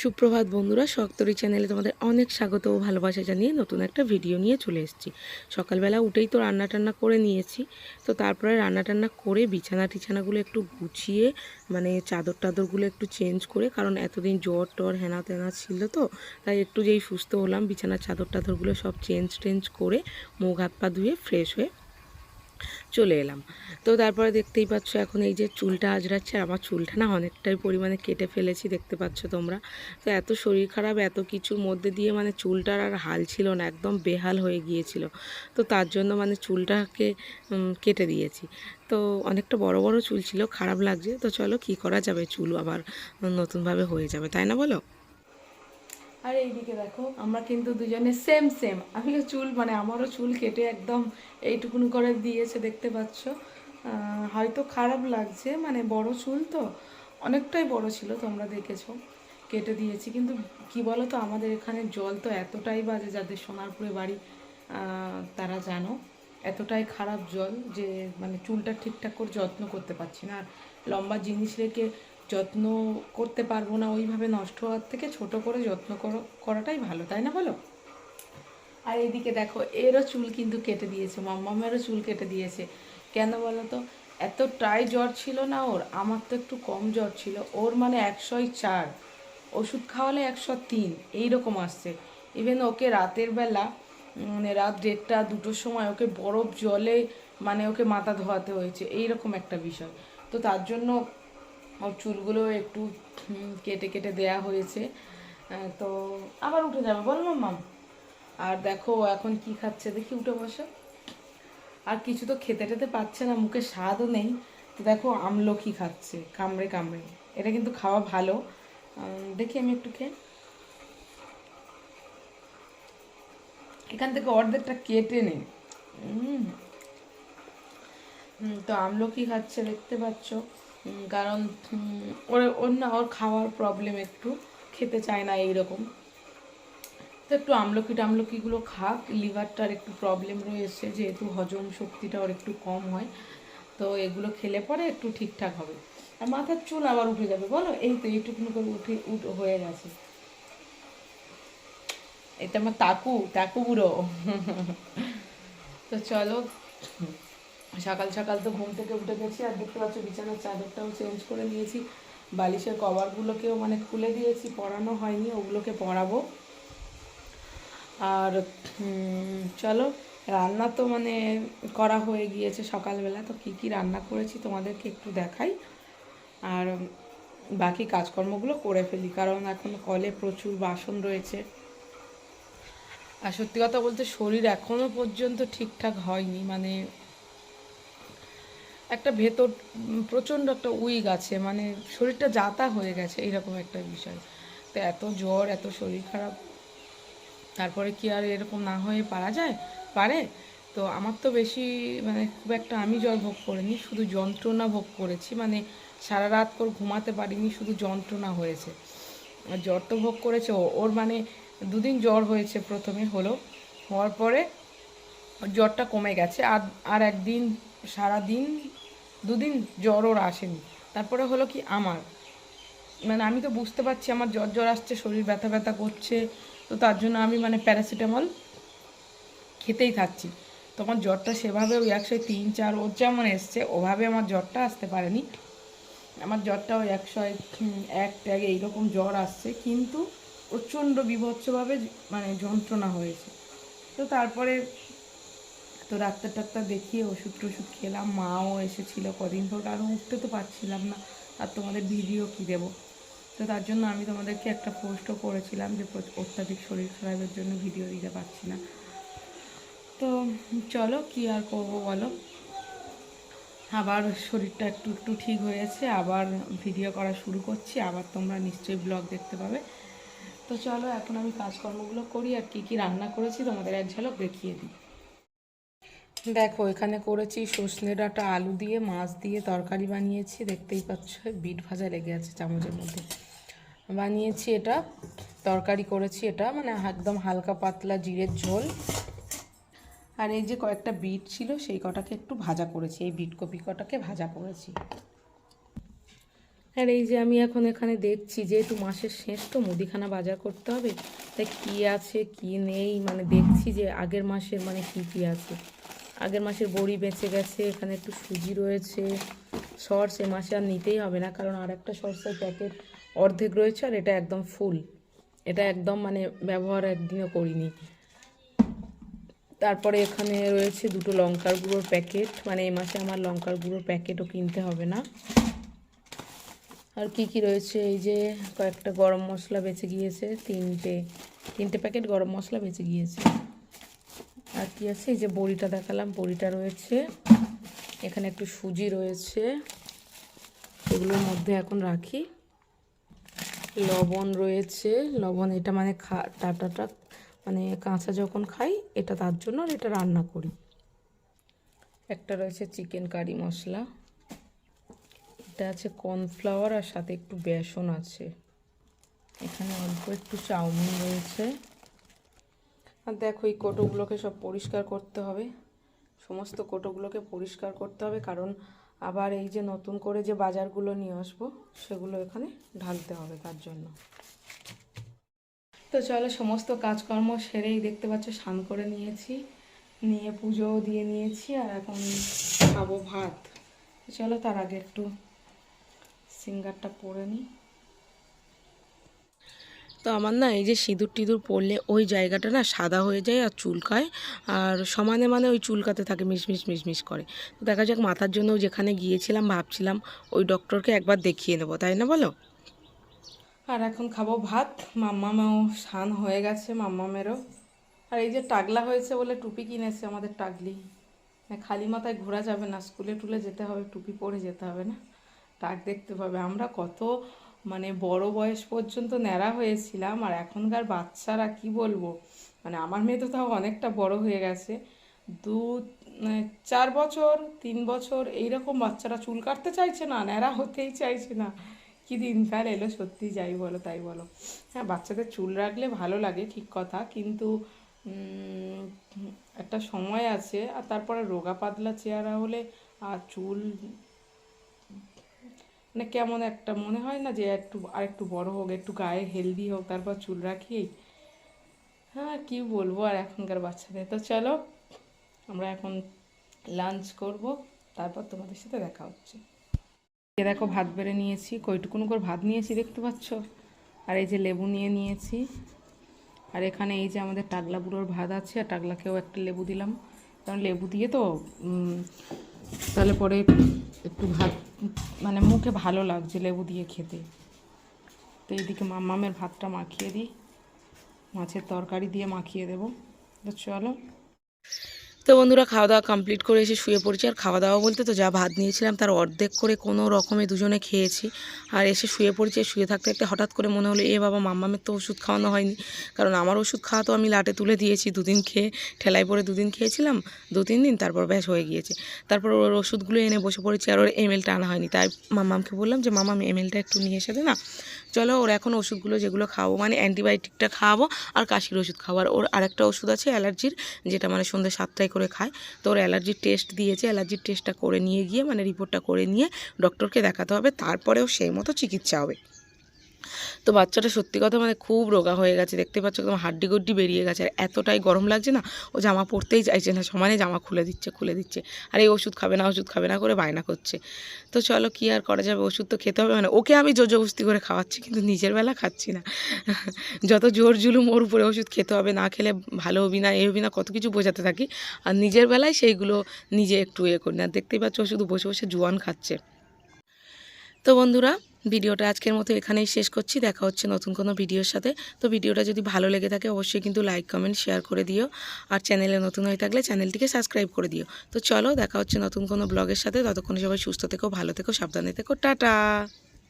সুপ্রভাত বন্ধুরা, শক্তরি চ্যানেলে তোমাদের অনেক স্বাগত ও ভালোবাসা জানিয়ে নতুন একটা ভিডিও নিয়ে চলে এসেছি। সকালবেলা উঠেই তো রান্না টান্না করে নিয়েছি, তো তারপরে রান্না টান্না করে বিছানা টিছানাগুলো একটু গুছিয়ে মানে চাদর টাদরগুলো একটু চেঞ্জ করে, কারণ এতদিন জ্বর টর, হেনা তেনা ছিল তো, তাই একটু যেই সুস্থ হলাম, বিছানার চাদর টাদরগুলো সব চেঞ্জ টেঞ্জ করে মুখ হাত পা ধুয়ে ফ্রেশ হয়ে চলে এলাম। তো তারপরে দেখতেই পাচ্ছ এখন এই যে চুলটা আজরাচ্ছে আমার চুলটা না অনেকটাই পরিমাণে কেটে ফেলেছি, দেখতে পাচ্ছ তোমরা। তো এত শরীর খারাপ, এত কিছুর মধ্যে দিয়ে মানে চুলটার আর হাল ছিল না, একদম বেহাল হয়ে গিয়েছিল। তো তার জন্য মানে চুলটাকে কেটে দিয়েছি। তো অনেকটা বড় বড় চুল ছিল, খারাপ লাগছে। তো চলো কি করা যাবে? চুল আবার নতুনভাবে হয়ে যাবে, তাই না বলো? আর এইদিকে দেখো, আমরা কিন্তু দুজনে সেম সেম আমিও চুল মানে আমারও চুল কেটে একদম এইটুকুন করে দিয়েছে দেখতে পাচ্ছ। হয়তো খারাপ লাগছে মানে বড় চুল তো, অনেকটাই বড় ছিল তোমরা দেখেছ, কেটে দিয়েছি। কিন্তু কি বলো তো আমাদের এখানে জল তো এতটাই বাজে যাদের সোনারপুরে বাড়ি তারা জানো, এতটাই খারাপ জল যে মানে চুলটা ঠিকঠাক করে যত্ন করতে পারছি না। আর লম্বা জিনিস রেখে যত্ন করতে পারব না ওইভাবে নষ্ট হওয়ার থেকে ছোট করে যত্ন করো- করাটাই ভালো, তাই না বলো? আর এইদিকে দেখো, এরও চুল কিন্তু কেটে দিয়েছে, মাম্মামেরও চুল কেটে দিয়েছে। কেন বলো তো? এতটাই জ্বর ছিল না ওর, আমার তো একটু কম জ্বর ছিল, ওর মানে একশোই চার, ওষুধ খাওয়ালে একশো তিন, এইরকম আসছে। ইভেন ওকে রাতের বেলা মানে রাত দেড়টা, দুটোর সময় ওকে বরফ জলে মানে ওকে মাথা ধোয়াতে হয়েছে, এইরকম একটা বিষয়। তো তার জন্য ওর চুলগুলো একটু কেটে কেটে দেয়া হয়েছে। তো আবার উঠে যাবে, বল মাম আর দেখো এখন কি খাচ্ছে দেখি উঠে বসে। আর কিছু তো খেতে টেতে পাচ্ছে না, মুখে স্বাদও নেই। তো দেখো আমলকি খাচ্ছে, কামড়ে কামড়ে। এটা কিন্তু খাওয়া ভালো। দেখি আমি একটু খেয়ে। এখান থেকে অর্ধেকটা কেটে নে। তো আমলকি খাচ্ছে দেখতে পাচ্ছ। কারণ ওর ওর না, ওর খাওয়ার প্রবলেম একটু। খেতে চায় না এইরকম। তো একটু আমলকি টামলকিগুলো খাক লিভারটার একটু প্রবলেম রয়েছে, যেহেতু হজম শক্তিটা ওর একটু কম হয়। তো এগুলো খেলে পরে একটু ঠিকঠাক হবে। আর মাথার চুল আবার উঠে যাবে, বলো? এই তো এইটুকুনো করে উঠে, উঠ, হয়ে গেছে। এটা আমার তাকু তাকু বুড়ো। তো চলো। সকাল সকাল তো ঘুম থেকে উঠে গেছি আর দেখতে পাচ্ছ বিছানার চাদরটাও চেঞ্জ করে নিয়েছি। বালিশের কভারগুলোকেও মানে খুলে দিয়েছি, পরানো হয়নি, ওগুলোকে পরাবো। আর চলো, রান্না তো মানে করা হয়ে গিয়েছে সকালবেলা, তো কি কি রান্না করেছি তোমাদেরকে একটু দেখাই। আর, বাকি কাজকর্মগুলো করে ফেলি, কারণ এখন কলে প্রচুর বাসন রয়েছে। আর সত্যি কথা বলতে শরীর এখনও পর্যন্ত ঠিকঠাক হয়নি মানে একটা ভেতর প্রচণ্ড একটা উইক আছে মানে শরীরটা যাতা হয়ে গেছে, এইরকম একটা বিষয়। তো এত জ্বর, এত শরীর খারাপ। তারপরে কি আর এরকম না হয়ে পারা যায়? পারে। তো আমার তো বেশি মানে খুব একটা আমি জ্বর ভোগ করিনি, শুধু যন্ত্রণা ভোগ করেছি মানে সারা রাত করে ঘুমাতে পারিনি, শুধু যন্ত্রণা হয়েছে। আর জ্বর তো ভোগ করেছে ওর মানে দুদিন জ্বর হয়েছে প্রথমে হলো, হওয়ার পরে জ্বরটা কমে গেছে। আর আর একদিন সারা দিন দুদিন জ্বর ওর আসেনি। তারপরে হলো কি আমার। মানে আমি তো বুঝতে পারছি আমার জ্বর জ্বর আসছে, শরীর ব্যথা ব্যথা করছে, তো তার জন্য আমি মানে প্যারাসিটামল খেতেই থাকছি। তো আমার জ্বরটা সেভাবে ওই একশো তিন চার ওর যেমন এসছে, ওভাবে আমার জ্বরটা আসতে পারেনি। আমার জ্বরটা ওই একশো এক ট্যাগ এইরকম জ্বর আসছে, কিন্তু প্রচণ্ড বিভৎসভাবে মানে যন্ত্রণা হয়েছে। তো তারপরে তো ডাক্তার টাক্তার দেখিয়ে ওষুধ টষুধ খেলাম, মাও এসেছিল কদিন পর কারণ উঠতে তো পারছিলাম না। আর তোমাদের ভিডিও কী দেবো? তো তার জন্য আমি তোমাদেরকে একটা পোস্টও করেছিলাম যে অত্যাধিক শরীর খারাপের জন্য ভিডিও দিতে পারছি না। তো চলো, কি আর করব বলো? আবার শরীরটা একটু একটু ঠিক হয়েছে, আবার ভিডিও করা শুরু করছি, আবার তোমরা নিশ্চয়ই ব্লগ দেখতে পাবে। তো চলো, এখন আমি কাজকর্মগুলো করি, আর কি কি রান্না করেছি তোমাদের এক ঝলক দেখিয়ে দিই। দেখো এখানে করেছি সর্ষে ডাঁটা, আলু দিয়ে, মাছ দিয়ে তরকারি বানিয়েছি। দেখতেই পাচ্ছ, বিট ভাজা লেগে আছে চামচের মধ্যে। বানিয়েছি এটা, তরকারি করেছি এটা মানে একদম হালকা পাতলা জিরের ঝোল। আর এই যে কয়েকটা বিট ছিল, সেই কটাকে একটু ভাজা করেছি, এই বিট কপি কটাকে ভাজা করেছি। আর এই যে আমি এখন এখানে দেখছি, যেহেতু মাসের শেষ, তো মুদিখানা বাজার করতে হবে। তাই কী আছে, কি নেই মানে দেখছি যে আগের মাসের মানে কি কি আছে। আগের মাসের বড়ি বেঁচে গেছে, এখানে একটু সুজি রয়েছে। সর্স এ মাসে আর নিতেই হবে না, কারণ আর একটা সর্সের প্যাকেট অর্ধেক রয়েছে আর এটা একদম ফুল। এটা একদম মানে ব্যবহার একদিনও করিনি। তারপরে এখানে রয়েছে দুটো লঙ্কার গুঁড়োর প্যাকেট। মানে এ মাসে আমার লঙ্কার গুঁড়োর প্যাকেটও কিনতে হবে না। আর কি কি রয়েছে? এই যে কয়েকটা গরম মশলা বেঁচে গিয়েছে, তিনটে তিনটে প্যাকেট গরম মশলা বেঁচে গিয়েছে। আর কি আছে। এই যে বড়িটা দেখালাম, বড়িটা রয়েছে। এখানে একটু সুজি রয়েছে। এগুলোর মধ্যে এখন রাখি। লবণ রয়েছে। লবণ এটা মানে খা টাটাটা মানে কাঁচা যখন খাই, এটা তার জন্য আর এটা রান্না করি। একটা রয়েছে চিকেন কারি মশলা। এটা আছে কর্নফ্লাওয়ার আর সাথে একটু বেসন আছে। এখানে অল্প একটু চাউমিন রয়েছে। আর দেখো এই কোটোগুলোকে সব পরিষ্কার করতে হবে। সমস্ত কোটোগুলোকে পরিষ্কার করতে হবে, কারণ আবার এই যে নতুন করে যে বাজারগুলো নিয়ে আসব, সেগুলো এখানে ঢালতে হবে তার জন্য। তো চলো সমস্ত কাজকর্ম সেরেই দেখতে পাচ্ছ, স্নান করে নিয়েছি, নিয়ে পুজোও দিয়ে নিয়েছি, আর এখন খাব ভাত। চলো তার আগে একটু সিঙ্গারটা পরে নিই। তো আমার না এই যে সিঁদুর টিঁদুর পরলে ওই জায়গাটা না সাদা হয়ে যায় আর চুলকায় আর সমানে মানে ওই চুলকাতে থাকে মিশমিশ মিশমিশ করে। তো দেখা যাক মাথার জন্য যেখানে গিয়েছিলাম ভাবছিলাম ওই ডক্টরকে একবার দেখিয়ে নেব তাই না বলো? আর এখন খাব ভাত। মাম্মামেও স্নান হয়ে গেছে মাম্মামেরও। আর এই যে টাগলা হয়েছে বলে টুপি কিনেছে আমাদের টাগলি। হ্যাঁ, খালি মাথায় ঘোরা যাবে না স্কুলে টুলে যেতে হবে টুপি পরে যেতে হবে না। টাক দেখতে পাবে। আমরা কত মানে বড় বয়স পর্যন্ত ন্যাড়া হয়েছিলাম আর এখনকার বাচ্চারা কি বলব? মানে আমার মেয়ে তো তাও অনেকটা বড় হয়ে গেছে। দু মানে চার বছর, তিন বছর এইরকম বাচ্চারা চুল কাটতে চাইছে না, ন্যাড়া হতেই চাইছে না। কি দিনকাল এলো সত্যি যাই বলো তাই বলো। হ্যাঁ বাচ্চাদের চুল রাখলে ভালো লাগে, ঠিক কথা। কিন্তু একটা সময় আছে আর তারপরে রোগা পাতলা চেহারা হলে আর চুল মানে কেমন একটা মনে হয় না যে একটু আর একটু বড় হোক, একটু গায়ে হেলদি হোক, তারপর চুল রাখি। হ্যাঁ কি বলব আর এখনকার বাচ্চাদের তো চলো, আমরা এখন লাঞ্চ করব, তারপর তোমাদের সাথে দেখা হচ্ছে। এ দেখো, ভাত বেড়ে নিয়েছি, কইটুকুনো করে ভাত নিয়েছি, দেখতে পাচ্ছ? আর এই যে লেবু নিয়ে নিয়েছি। আর এখানে এই যে আমাদের টাগলা বুড়োর ভাত আছে, আর টাগলাকেও একটা লেবু দিলাম। কারণ লেবু দিয়ে তো তাহলে পরে একটু ভাত মানে মুখে ভালো লাগছে লেবু দিয়ে খেতে। তো এইদিকে মাম্মামের ভাতটা মাখিয়ে দিই। মাছের তরকারি দিয়ে মাখিয়ে দেবো। তো চলো। তো বন্ধুরা খাওয়া দাওয়া কমপ্লিট করে এসে শুয়ে পড়েছি। আর খাওয়া দাওয়া বলতে তো যা ভাত নিয়েছিলাম তার অর্ধেক করে কোনো রকমে দুজনে খেয়েছি। আর এসে শুয়ে পড়েছি শুয়ে থাকতে থাকতে হঠাৎ করে মনে হলো, এ বাবা, মাম্মামের তো ওষুধ খাওয়ানো হয়নি। কারণ আমার ওষুধ খাওয়া তো আমি লাটে তুলে দিয়েছি, দুদিন খেয়ে ঠেলায় পরে দুদিন খেয়েছিলাম দু তিন দিন, তারপর ব্যাস হয়ে গিয়েছে। তারপর ওর ওষুধগুলো এনে বসে পড়েছি, আর ওর এমএলটা আনা হয়নি। তাই মাম্মামকে বললাম যে, মামাম এমএলটা একটু নিয়ে এসে দে না। চলো, ওর এখন ওষুধগুলো যেগুলো খাওয়াবো মানে অ্যান্টিবায়োটিকটা খাওয়াবো, আর কাশির ওষুধ খাওয়াবো। আর ওর আরেকটা ওষুধ আছে, অ্যালার্জির, যেটা মানে সন্ধ্যে সাতটায় করে খায়। তো ওর অ্যালার্জির টেস্ট দিয়েছে অ্যালার্জির টেস্টটা করে নিয়ে গিয়ে মানে রিপোর্টটা করে নিয়ে ডক্টরকে দেখাতে হবে, তারপরেও সেই মতো চিকিৎসা হবে। তো বাচ্চাটা সত্যি কথা মানে খুব রোগা হয়ে গেছে। দেখতে পাচ্ছ একদম হাড্ডি গুড্ডি বেরিয়ে গেছে। আর এতটাই গরম লাগছে না, ও জামা পরতেই চাইছে না, সমানে জামা খুলে দিচ্ছে খুলে দিচ্ছে। আর এই ওষুধ খাবে না, ওষুধ খাবে না করে বায়না করছে। তো চলো কি আর করা যাবে, ওষুধ তো খেতে হবে। মানে ওকে আমি জোজবস্তি করে খাওয়াচ্ছি, কিন্তু নিজের বেলা খাচ্ছি না। যত জোর জুলুম ওর উপরে ওষুধ খেতে হবে, না খেলে ভালো হবি না, এ হবি না, কত কিছু বোঝাতে থাকি। আর নিজের বেলায় সেইগুলো নিজে একটু ইয়ে করি না। দেখতেই পাচ্ছ ও শুধু বসে বসে জোয়ান খাচ্ছে। তো বন্ধুরা ভিডিওটা আজকের মতো এখানেই শেষ করছি। দেখা হচ্ছে নতুন কোনো ভিডিওর সাথে। তো ভিডিওটা যদি ভালো লেগে থাকে, অবশ্যই কিন্তু লাইক কমেন্ট শেয়ার করে দিও। আর চ্যানেলে নতুন হয়ে থাকলে চ্যানেলটিকে সাবস্ক্রাইব করে দিও। তো চলো, দেখা হচ্ছে নতুন কোনো ব্লগের সাথে। ততক্ষণ সবাই সুস্থ থেকো, ভালো থেকো, সাবধানে থেকো। টাটা!